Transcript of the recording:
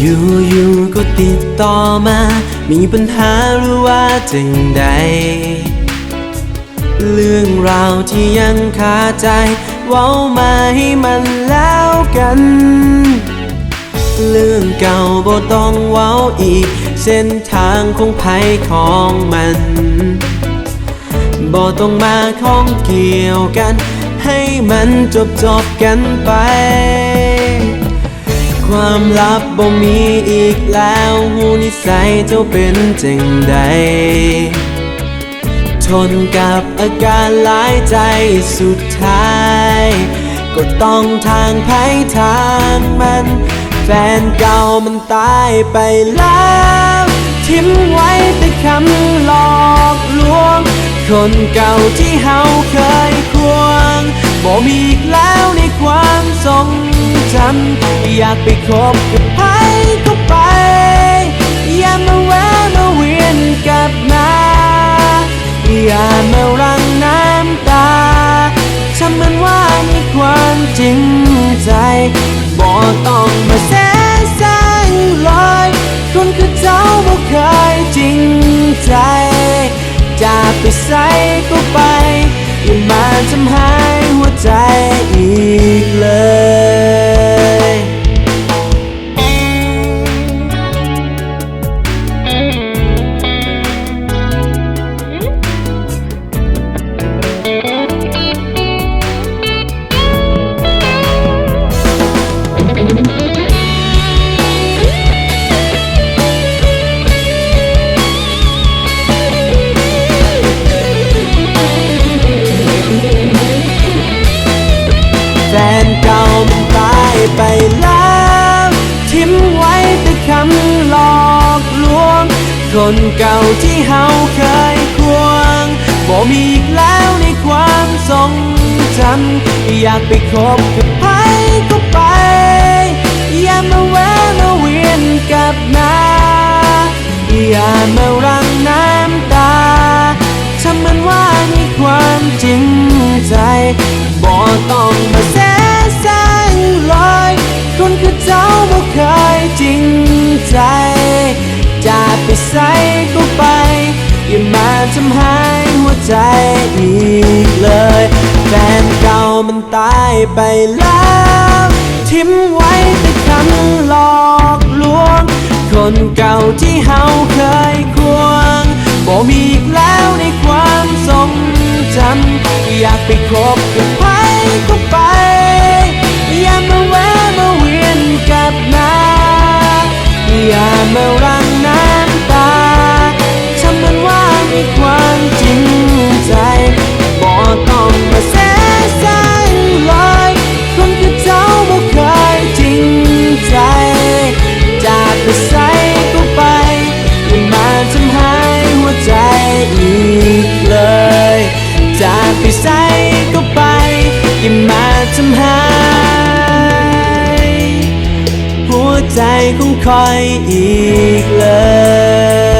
อยู่ๆก็ติดต่อมา มีปัญหาหรือว่าจังใด เรื่องราวที่ยังคาใจเว้ามาให้มันแล้วกัน เรื่องเก่าบ่ต้องเว้าอีก เส้นทางของภัยของมันบ่ต้องมาข้องเกี่ยวกัน ให้มันจบจบกันไป ความลับบ่มีอีกแล้วหูนิสัยเจ้าเป็นจังใด ทนกับอาการหลายใจสุดท้าย ก็ต้องทางไพ่ทางมัน แฟนเก่ามันตายไปแล้วทิ้งไว้แต่คำหลอกลวง คนเก่าที่เฮาเคยควงบ่มีอีกแล้วใน จำอยากไปคบกับใครก็ไป อย่ามาแวะมาเวียนกลับมาอย่ามารังน้ำตาทำเหมือนว่ามีความจริงใจบอกต้องมาแสแสงลอยคนคือเจ้าบ่เคยจริงใจจะไปใส่ก็ไป อย่ามาทำให้หัวใจอีกเลย ไปแล้วทิ้งไว้แต่คำหลอกลวง คนเก่าที่เฮาเคยควงบ่มีอีกแล้วในความทรงจำอยากไปคบกับใครก็ไป อย่ามาแวะมาเวียนกับมาอย่ามารังน้ำตาทำเหมือนว่ามีความจริงใจบอกต้องมาแส เจ้าบ่เคยจริงใจจะไปใส่ก็ไป อย่ามาทำให้หัวใจอีกเลย แฟนเก่ามันตายไปแล้ว ทิ้งไว้แต่คำหลอกลวง คนเก่าที่เฮาเคยควงบ่มีอีกแล้วในความทรงจำอยากไปคบ จากไปใส่ก็ไปอย่ามาทำหายหัวใจคงคอยอีกเลย